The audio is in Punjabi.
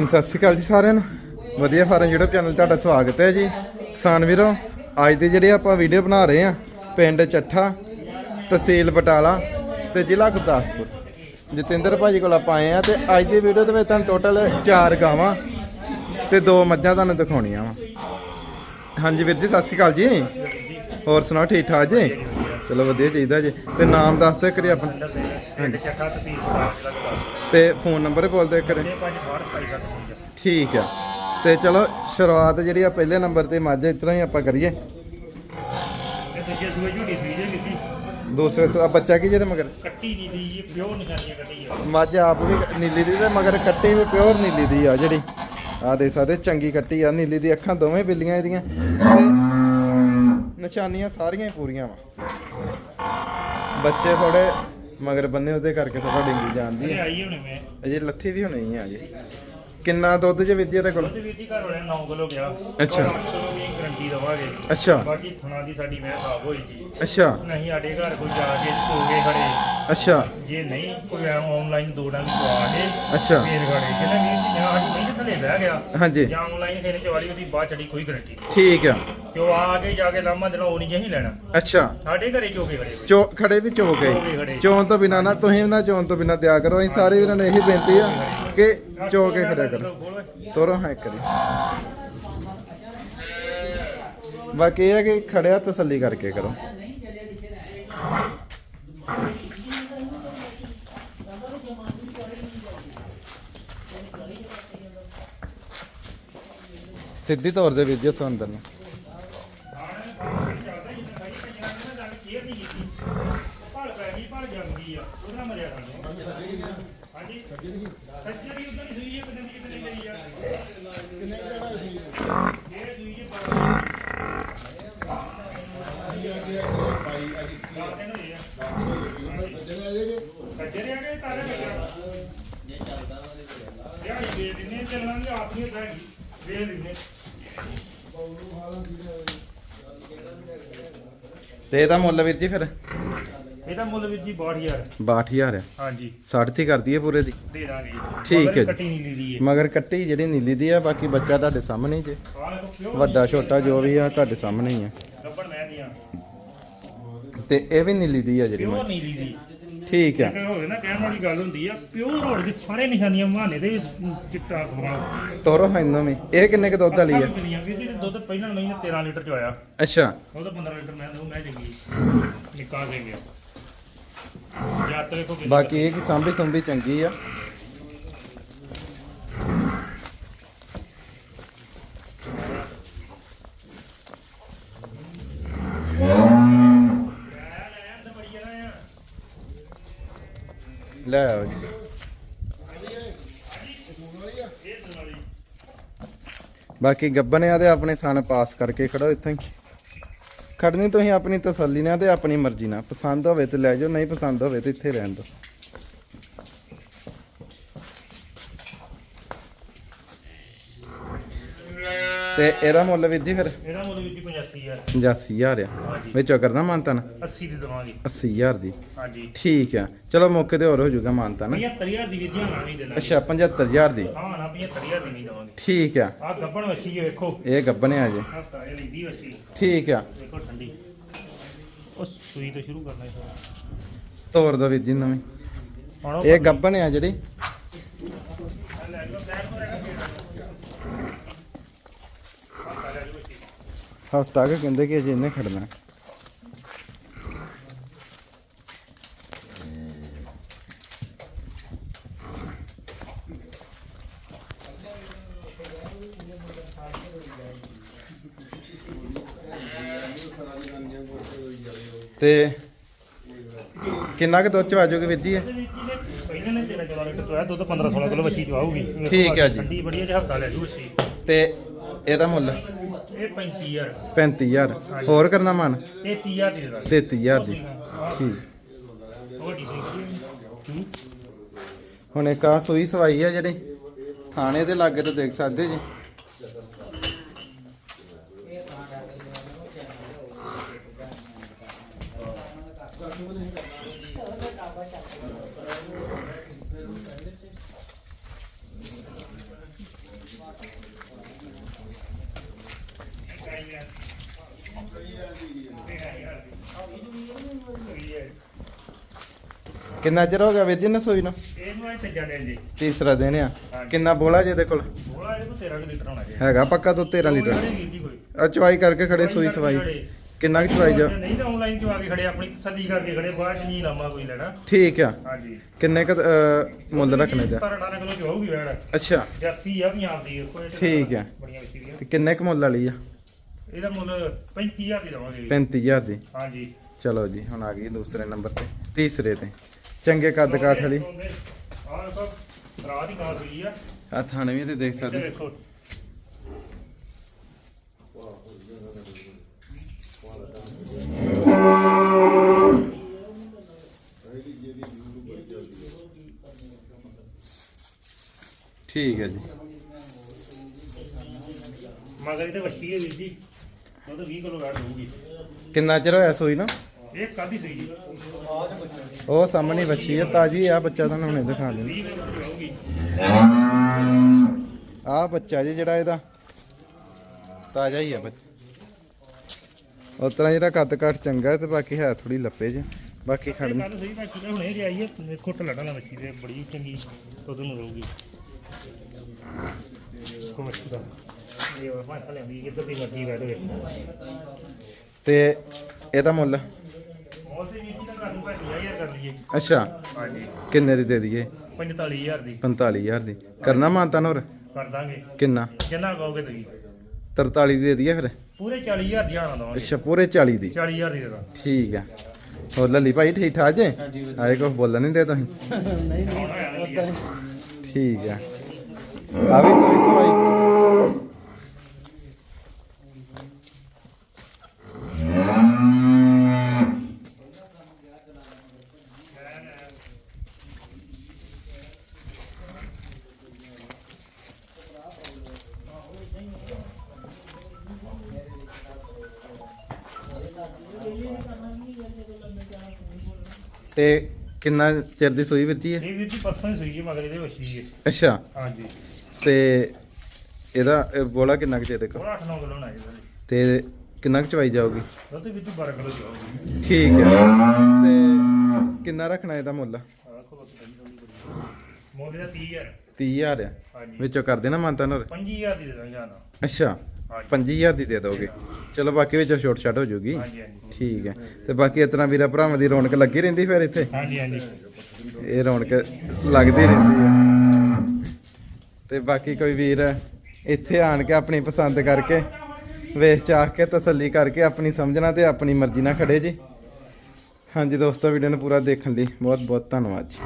ਹਾਂਜੀ, ਸਤਿ ਸ਼੍ਰੀ ਅਕਾਲ ਜੀ ਸਾਰਿਆਂ ਨੂੰ। ਵਧੀਆ ਫਾਰਮ YouTube ਚੈਨਲ ਤੁਹਾਡਾ ਸਵਾਗਤ ਹੈ ਜੀ। ਕਿਸਾਨ ਵੀਰੋ ਅੱਜ ਦੇ ਜਿਹੜੇ ਆਪਾਂ ਵੀਡੀਓ ਬਣਾ ਰਹੇ ਆ ਪਿੰਡ ਚੱਠਾ ਤਹਿਸੀਲ ਬਟਾਲਾ ਤੇ ਜ਼ਿਲ੍ਹਾ ਗੁਰਦਾਸਪੁਰ। ਜਤਿੰਦਰ ਭਾਜੀ ਕੋਲ ਆਪਾਂ ਆਏ ਆ ਤੇ ਅੱਜ ਦੀ ਵੀਡੀਓ ਦੇ ਵਿੱਚ ਤੁਹਾਨੂੰ ਟੋਟਲ 4 ਗਾਵਾਂ ਤੇ ਦੋ ਮੱਝਾਂ ਤੁਹਾਨੂੰ ਦਿਖਾਉਣੀਆਂ ਵਾ। ਹਾਂਜੀ ਵੀਰ ਜੀ ਸਤਿ ਸ਼੍ਰੀ ਅਕਾਲ ਜੀ। ਹੋਰ ਸੁਣਾਓ ਠੀਕ ਠਾਕ ਜੀ? ਚਲੋ ਵਧੀਆ ਚਾਹੀਦਾ ਜੀ। ਤੇ ਨਾਮ ਦੱਸ ਦਿਓ ਕਰੀ ਆਪਣਾ ਪਿੰਡ ਚੱਠਾ ਤਹਿਸੀਲ ਸਤਾਰ ਤੇ ਫੋਨ ਨੰਬਰ ਬੋਲ ਦਿਓ ਕਰੇ ਠੀਕ ਆ। ਤੇ ਚਲੋ ਸ਼ੁਰੂਆਤ ਜਿਹੜੀ ਆ ਪਹਿਲੇ ਨੰਬਰ ਤੇ ਮੱਝ ਇਸ ਤਰ੍ਹਾਂ ਹੀ ਆਪਾਂ ਕਰੀਏ। ਦੂਜੇ ਸੂਏ ਜੇ ਦੂਸਰੇ ਸੂ- ਆ ਬੱਚਾ ਕੀ ਜਿਹਦੇ ਮਗਰ? ਕੱਟੀ ਨਹੀਂ ਦੀ ਇਹ ਪਿਓ ਨਿਸ਼ਾਨੀਆਂ ਕੱਟੀ ਆ। ਮੱਝ ਆਪ ਵੀ ਨੀਲੀ ਦੀ ਤੇ ਮਗਰ ਕੱਟੀ ਵੀ ਪਿਓਰ ਨੀਲੀ ਦੀ ਆ ਜਿਹੜੀ। ਆ ਦੇਖ ਸਕਦੇ ਚੰਗੀ ਕੱਟੀ ਆ ਨੀਲੀ ਦੀ ਅੱਖਾਂ ਦੋਵੇਂ ਬਿੱਲੀਆਂ ਇਹਦੀਆਂ। ਤੇ ਨਿਸ਼ਾਨੀਆਂ ਸਾਰੀਆਂ ਹੀ ਪੂਰੀਆਂ ਵਾ। ਬੱਚੇ ਥੋੜੇ ਮਗਰ ਬੰਨੇ ਉਹਦੇ ਕਰਕੇ ਥੋੜਾ ਡਿੰਗੀ ਜਾਂਦੀ ਇਹ ਆ ਆਈ ਹੁਣੇ ਮੈਂ। ਅਜੇ ਲੱਥੀ ਵੀ ਹੋਣੀ ਆ ਜੀ ਕਿੰਨਾ ਦੁੱਧ ਜੇ ਵਿਦਿਆ ਦੇ ਕੋਲ? ਉਹਦੇ ਦੀ ਘਰ ਵਾਲੇ 9 ਕਿਲੋ ਗਿਆ ਅੱਛਾ। ਦੀ ਗਰੰਟੀ ਦਵਾਂਗੇ। ਅੱਛਾ। ਬਾਕੀ ਥਣਾ ਦੀ ਸਾਡੀ ਮੈਂ ਸਾਫ਼ ਹੋਈ ਸੀ। ਅੱਛਾ। ਨਹੀਂ ਸਾਡੇ ਘਰ ਕੋਈ ਜਾ ਕੇ ਧੋਗੇ ਖੜੇ। ਅੱਛਾ। ਜੇ ਨਹੀਂ ਕੋਈ ਆਨਲਾਈਨ ਦੋ ਡੰਗ ਪਵਾ ਕੇ ਅੱਛਾ। ਫੇਰ ਖੜੇ। ਜਿਹਨੇ ਵੀਰ ਦੀ ਜਾਂ ਸਾਡੀ ਨਹੀਂ ਥੱਲੇ ਬਹਿ ਗਿਆ। ਹਾਂਜੀ। ਜਾਂ ਆਨਲਾਈਨ ਖੇਰੇ ਚਵਾਲੀ ਉਹਦੀ ਬਾਅਦ ਚੜੀ ਕੋਈ ਗਰੰਟੀ ਠੀਕ ਆ। ਕਿ ਉਹ ਆ ਕੇ ਜਾ ਕੇ ਲਾਮਾ ਦੇਣਾ ਉਹ ਨਹੀਂ ਜਹੀ ਲੈਣਾ। ਅੱਛਾ। ਸਾਡੇ ਘਰੇ ਚੋਕੇ ਖੜੇ ਹੋਏ। ਚੋ ਖੜੇ ਵੀ ਚੋ ਚੋ ਕੇ ਗਏ ਖੜੇ। ਚੋਣ ਤੋਂ ਬਿਨਾ ਨਾ ਤੁਸੀਂ ਵੀ ਨਾ ਚੋਣ ਤੋਂ ਬਿਨਾ ਦਿਆ ਕਰੋ। ਅਸੀਂ ਸਾਰੇ ਵੀਰਾਂ ਨੂੰ ਇਹੀ ਬੇਨਤੀ ਆ ਕਿ ਚੋ ਕੇ ਖੜਿਆ ਕਰੋ। ਤੋਰੋ ਹਾਂ ਇੱਕ ਵਾਰੀ। ਬਾਕੀ ਇਹ ਹੈ ਕਿ ਖੜਿਆ ਤਸੱਲੀ ਕਰਕੇ ਕਰੋ। ਸਿੱਧੀ ਤੌਰ ਦੇ ਵਿੱਚ ਉੱਥੋਂ ਅੰਦਰ ਨੂੰ ਭਲ ਪੈ ਗਈ ਭਲ ਜਾਂਦੀ ਆ ਉਹਦਾ ਮਰਿਆ ਕਰਦੇ ਹਾਂਜੀ ਸੱਜਰੀ ਉਧਰ ਹੀ ਸੂਈ ਹੈ ਕਿੰਨੇ ਦੀ ਕਿੰਨੇ ਗਈ ਆ ਇਹ ਸੂਈ ਹੈ ਸੱਜਰੇ ਆ ਕੇ ਤਾਰੇ ਲੱਗਿਆ ਯਾਰ ਇਹ ਦਿਨੇ ਚੱਲਣਾ ਵੀ ਆਪ ਨਹੀਂ ਹੁੰਦਾ ਹੈਗੀ ਵੇ ਦਿਨੇ ਤੇ ਇਹਦਾ ਮੁੱਲ ਵੀਰ ਜੀ ਫਿਰ। ਇਹਦਾ ਮੁੱਲ ਵੀਰ ਜੀ 62000 62000 ਹੈ। ਹਾਂਜੀ। 60 ਦੀ ਕਰਦੀ ਹੈ ਪੂਰੇ ਦੀ। ਦੇ ਦਾਂਗੇ ਠੀਕ ਹੈ ਜੀ। ਕੱਟੀ ਨਹੀਂ ਲਈ ਦੀ ਮਗਰ ਕੱਟੀ ਜਿਹੜੀ ਨੀਲੀ ਦੀ ਆ ਬਾਕੀ ਬੱਚਾ ਤੁਹਾਡੇ ਸਾਹਮਣੇ ਹੀ ਜੇ। ਆਹ ਵੱਡਾ ਛੋਟਾ ਜੋ ਵੀ ਆ ਤੁਹਾਡੇ ਸਾਹਮਣੇ ਹੀ ਆ। ਗੱਬੜ ਮੈਂ ਦੀਆਂ ਤੇ ਇਹ ਵੀ ਨੀਲੀ ਦੀ ਆ ਜਿਹੜੀ ਪਿਓਰ ਮੱਝ। ਨੀਲੀ ਦੀ। ਠੀਕ ਆ ਇੱਕ ਹੋਵੇ ਨਾ ਕਹਿਣ ਵਾਲੀ ਗੱਲ ਹੁੰਦੀ ਆ ਪਿਓਰ ਹੋੜ ਦੀ ਸਾਰੇ ਨਿਸ਼ਾਨੀਆਂ ਮਹਾਨੇ ਦੇ ਵਿੱਚ ਚਿੱਟਾ ਖਵਾ ਤੋਰੋ ਇਹਨੂੰ ਵੀ। ਇਹ ਕਿੰਨੇ ਕ ਦੁੱਧ ਵਾਲੀ ਆ? ਇਹਦੇ ਦੁੱਧ ਪਹਿਲਾਂ ਮਹੀਨੇ 13 ਲੀਟਰ ਚ ਆਇਆ ਅੱਛਾ। ਉਹਦਾ 15 ਲੀਟਰ ਮੈਂ ਦਊ ਮੈਂ ਚੰਗੀ ਨਿਕਾ ਦੇ ਗਿਆ। ਜੱਤ ਵੇਖੋ ਕਿੰਨੀ ਬਾਕੀ ਇਹ ਕਿ ਸਾਂਭੀ ਸੰਭੀ ਚੰਗੀ ਆ। ਲੈ ਆਓ ਜੀ। ਬਾਕੀ ਗੱਬਨ ਆ ਤੇ ਆਪਣੇ ਥਾਨ ਪਾਸ ਕਰਕੇ ਖੜੋ ਇੱਥੋਂ ਹੀ। ਖੜਨੀ ਤੁਸੀਂ ਆਪਣੀ ਤਸੱਲੀ ਨਾਲ ਤੇ ਆਪਣੀ ਮਰਜ਼ੀ ਨਾਲ। ਪਸੰਦ ਹੋਵੇ ਤੇ ਲੈ ਜਾਓ, ਨਹੀਂ ਪਸੰਦ ਹੋਵੇ ਤੇ ਇੱਥੇ ਰਹਿਣ ਦਿਓ। ਤੇ ਇਹਦਾ ਮੁੱਲ ਵੀਰ ਜੀ ਫਿਰ? ਇਹਦਾ ਮੁੱਲ ਵੀ 85000 85000 ਆ। ਹਾਂਜੀ। ਵਿੱਚੋਂ ਕਰਨਾ ਮਾਨਤਨ? 80 ਦੀ ਦਵਾਂਗੇ। 80000 ਦੀ। ਹਾਂਜੀ। ਠੀਕ ਆ। ਚਲੋ ਮੌਕੇ ਤੇ ਹੋਰ ਹੋ ਜਾਊਗਾ ਮਾਨਤਨ। 75000 ਦੀ ਵੀ ਧਿਆਨ ਨਹੀਂ ਦੇਣਾ। ਅੱਛਾ 75000 ਦੀ। ਹਾਂ ਨਾ 75000 ਦੀ ਨਹੀਂ ਦਵਾਂਗੇ। ਠੀਕ ਆ। ਆ ਗੱਬਣ ਵੱਛੀ ਜੇ ਵੇਖੋ। ਇਹ ਗੱਬਨੇ ਆ ਜੇ। ਲੈਂਦੀ ਵੱਛੀ। ਠੀਕ ਆ। ਵੇਖੋ ਠੰਡੀ। ਉਹ ਸੂਈ ਤੋਂ ਸ਼ੁਰੂ ਕਰਨਾ ਇਸ ਤੋਰ ਦੋ ਵੀਰ ਜੀ ਨਵੀਂ। ਹੁਣ ਉਹ ਇਹ ਗੱਬਨ ਆ ਜਿਹੜੀ। ਹਫਤਾ ਕੁ ਕਹਿੰਦੇ ਕਿ ਅਜੇ ਇਹਨੇ ਖੜਨਾ ਤੇ ਕਿੰਨਾ ਕੁ ਦੁੱਧ ਚ ਆ ਜਾਓਗੇ ਵੀਰ ਜੀ ਇਹ? ਪਹਿਲੇ ਨੇ ਤੇਰਾ 14 ਲੀਟਰ ਤੋਂ ਆਇਆ ਦੁੱਧ 15 16 ਕਿਲੋ ਵੱਛੀ ਚਵਾਉਗੀ ਠੀਕ ਹੈ ਜੀ। ਠੰਡੀ ਬੜੀ ਹੈ ਹਫਤਾ ਲੈ ਜੂ ਵੱਛੀ ਤੇ ਇਹਦਾ ਮੁੱਲ ਇਹ 35000 35000 ਹੋਰ ਕਰਨਾ ਮਨ? ਇਹ 30000 ਦੀ ਦਾਂਗੇ। 33000 ਦੀ। ਠੀਕ। ਹੁਣ ਇੱਕ ਆ ਸੂਈ ਸਵਾਈ ਆ ਜਿਹੜੀ। ਥਾਣੇ ਦੇ ਲਾਗੇ ਤੋਂ ਦੇਖ ਸਕਦੇ ਜੀ। ਕਿੰਨਾ ਚਿਰ ਹੋ ਗਿਆ ਵੀਰ ਜੀ ਨਸੋਈ ਨੂੰ? ਇਹਨੂੰ ਅੱਜ ਤੀਜਾ ਦਿਨ ਜੀ। ਤੀਸਰਾ ਦਿਨ ਆ। ਕਿੰਨਾ ਬੋਲਾ ਜੇ ਇਹਦੇ ਕੋਲ? ਬੋਲਾ ਕੋਲ 13 ਲੀਟਰ ਹੋਣਾ ਜੀ। ਹੈਗਾ ਪੱਕਾ ਤੋਂ 13 ਲੀਟਰ। ਆ ਚਵਾਈ ਕਰਕੇ ਖੜੇ ਸੂਈ ਸਵਾਈ। ਕਿੰਨਾ ਕੁ ਚਵਾਈ ਜਾ? ਨਹੀਂ ਤਾਂ ਆਨਲਾਈਨ ਆ ਕੇ ਖੜੇ ਆਪਣੀ ਤਸੱਲੀ ਕਰਕੇ ਖੜੇ ਬਾਅਦ ਚ ਨਹੀਂ ਲਾਮਾ ਕੋਈ ਲੈਣਾ। ਠੀਕ ਆ। ਹਾਂਜੀ। ਕਿੰਨੇ ਕ ਮੁੱਲ ਰੱਖਣੇ ਜਾ? 17 18 ਕਿਲੋ ਚ ਹੋਊਗੀ ਵੈੜ। ਅੱਛਾ। 80 ਆ ਪੰਜਾਬ ਦੀ ਕੋਈ ਠੀਕ ਆ। ਤੇ ਕਿੰਨੇ ਕ ਮੁੱਲ ਵਾਲੀ ਆ? ਇਹਦਾ ਮੁੱਲ 35000 ਦੀ ਦਵਾਂਗੇ 35000 ਦੀ। ਹਾਂਜੀ। ਚਲੋ ਜੀ ਹੁਣ ਆ ਗਈ ਦੂਸਰੇ ਨੰਬਰ ਤੇ ਤੀਸਰੇ ਤੇ। ਚੰਗੇ ਕੱਦ ਕਾਠ ਵਾਲੀ। ਆਹ ਦੇਖੋ ਰਾਤ ਹੀ ਕਾਸ ਹੋਈ ਆ। ਆ ਥਾਣੇ ਵੀ ਤੇ ਦੇਖ ਸਕਦੇ। ਦੇਖੋ। ਠੀਕ ਹੈ ਜੀ। ਮਗਰ ਇਹ ਤੇ ਵੱਛੀ ਹੈ ਵੀਰ ਜੀ। ਉਹ ਤਾਂ 20 ਕਿਲੋ ਵੈੜ ਹੋਊਗੀ ਕਿੰਨਾ ਚਿਰ ਹੋਇਆ ਸੂਈ ਨੂੰ? ਇਹ ਕਾਦੀ ਸਹੀ ਜੀ ਉਹ ਸਾਹਮਣੇ ਬੱਚੀ ਆ ਤਾਜੀ ਆ ਬੱਚਾ ਤੁਹਾਨੂੰ ਹੁਣੇ ਦਿਖਾ ਦਿੰਦਾ 20 ਕਿਲੋ ਦੀ ਹੋਊਗੀ ਆ ਬੱਚਾ ਜੀ ਜਿਹੜਾ ਇਹਦਾ। ਤਾਜ਼ਾ ਹੀ ਆ ਬੱਚਾ ਉਸ ਤਰ੍ਹਾਂ ਜਿਹੜਾ ਕੱਦ ਕਾਠ ਚੰਗਾ ਤੇ ਬਾਕੀ ਹੈ ਥੋੜੀ ਲੱਪੇ ਜੇ ਬਾਕੀ ਇਹ ਖੜਨ ਗੱਲ ਸਹੀ ਬਾਕੀ ਤਾਂ ਹੁਣੇ ਰਿਆਈ ਹੈ ਵੇਖੋ ਢਲੜਾ ਨਾ ਵੱਛੀ ਤੇ ਬੜੀ ਚੰਗੀ ਦੁੱਧ ਨੂੰ ਰਹੂਗੀ। ਕੋ ਵੱਛੀ ਦਾ। ਇਹ ਵਾ ਮੈਂ ਥਲੇ ਵੀ ਕਿੱਧਰ ਦੀ ਮਰਜ਼ੀ ਵੈੜ ਹੋਵੇ ਤੇ ਇਹਦਾ ਮੁੱਲ? ਵੀ ਤਾਂ ਕਰ ਲਈਏ। ਅੱਛਾ। ਹਾਂਜੀ। ਕਿੰਨੇ ਦੀ ਦੇ ਦਈਏ? 45000 ਦੀ। 45000 ਦੀ। ਕਰਨਾ ਮਾਨਤਾ ਹੋਰ? ਕਰ ਦਾਂਗੇ। ਕਿੰਨਾ? ਜਿੰਨਾ ਕਹੋਗੇ ਤੁਸੀਂ? 43 ਦੀ ਦੇ ਦਈਏ ਫਿਰ? ਪੂਰੇ 40000 ਦੀ ਆਣਾ ਦਵਾਂਗੇ। ਅੱਛਾ ਪੂਰੇ 40 ਦੀ। 40000 ਦੀ ਦੇ ਦਾਂ ਠੀਕ ਆ। ਹੋਰ ਲੱਲੀ ਭਾਈ ਠੀਕ ਠਾਕ ਜੇ? ਆਏ ਕੋ ਬੋਲਣ ਨਹੀਂ ਦੇ ਤੁਸੀਂ? ਠੀਕ ਆ। ਆ ਵੀ ਸੋਈ ਸਵਾਈ। ਤੇ ਕਿੰਨਾ ਚਿਰ ਦੀ ਸੂਈ ਵਿੱਚੀ ਹੈ? ਇਹ ਵੀਰ ਜੀ ਪਰਸੋਂ ਹੀ ਸੂਈ ਜੀ ਮਗਰ ਇਹਦੇ ਵੱਛੀ ਹੈ ਅੱਛਾ। ਹਾਂਜੀ। ਤੇ ਇਹਦਾ ਇਹ ਬੋਲਾ ਕਿੰਨਾ ਕੁ ਚਿਰ ਦੇ ਕੋਲ ਥੋੜਾ 8-9 ਕਿਲੋ ਨਾ ਇਹਦਾ ਜੀ। ਤੇ ਕਿੰਨਾ ਕੁ ਚਵਾਈ ਜਾਊਗੀ? ਦੁੱਧ ਵਿੱਚ 12 ਕਿਲੋ ਜਾਊਗੀ ਠੀਕ ਹੈ। ਤੇ ਕਿੰਨਾ ਰੱਖਣਾ ਇਹਦਾ ਮੁੱਲ? ਆਖੋ ਬਸ ਬੜੀ ਥੋੜੀ ਬੜੀ ਮੁੱਲ ਦਾ 30000 30000 ਆ। ਹਾਂਜੀ। ਵਿੱਚੋਂ ਕਰ ਦੇਣਾ ਮਾਨਤਾ ਨਰ 5000 ਦੀ ਦੇ ਦਾਂ ਜਾਨਾ। ਅੱਛਾ। 25000 ਦੀ ਦੇ ਦੋਗੇ। ਚਲੋ ਬਾਕੀ ਵਿੱਚੋਂ ਛੋਟ ਛੱਡ ਹੋ ਹਾਂਜੀ ਹਾਂਜੀ ਠੀਕ ਹੈ। ਤੇ ਬਾਕੀ ਇਤਨਾ ਵੀਰਾ ਭਰਾਵਾਂ ਦੀ ਰੌਣਕ ਲੱਗੀ ਰਹਿੰਦੀ ਫਿਰ ਇੱਥੇ? ਹਾਂਜੀ ਹਾਂਜੀ। ਇਹ ਰੌਣਕ ਲੱਗਦੀ ਰਹਿੰਦੀ ਹੈ। ਤੇ ਬਾਕੀ ਕੋਈ ਵੀਰ ਇੱਥੇ ਆਣ ਕੇ ਆਪਣੀ ਪਸੰਦ ਕਰਕੇ ਵੇਖ ਚਾਖ ਕੇ ਤਸੱਲੀ ਕਰਕੇ ਆਪਣੀ ਸਮਝਣਾ ਤੇ ਆਪਣੀ ਮਰਜ਼ੀ ਨਾਲ ਖੜੇ ਜੀ। ਹਾਂਜੀ ਦੋਸਤੋ ਵੀਡੀਓ ਨੂੰ ਪੂਰਾ ਦੇਖਣ ਲਈ ਬਹੁਤ ਬਹੁਤ ਧੰਨਵਾਦ ਜੀ।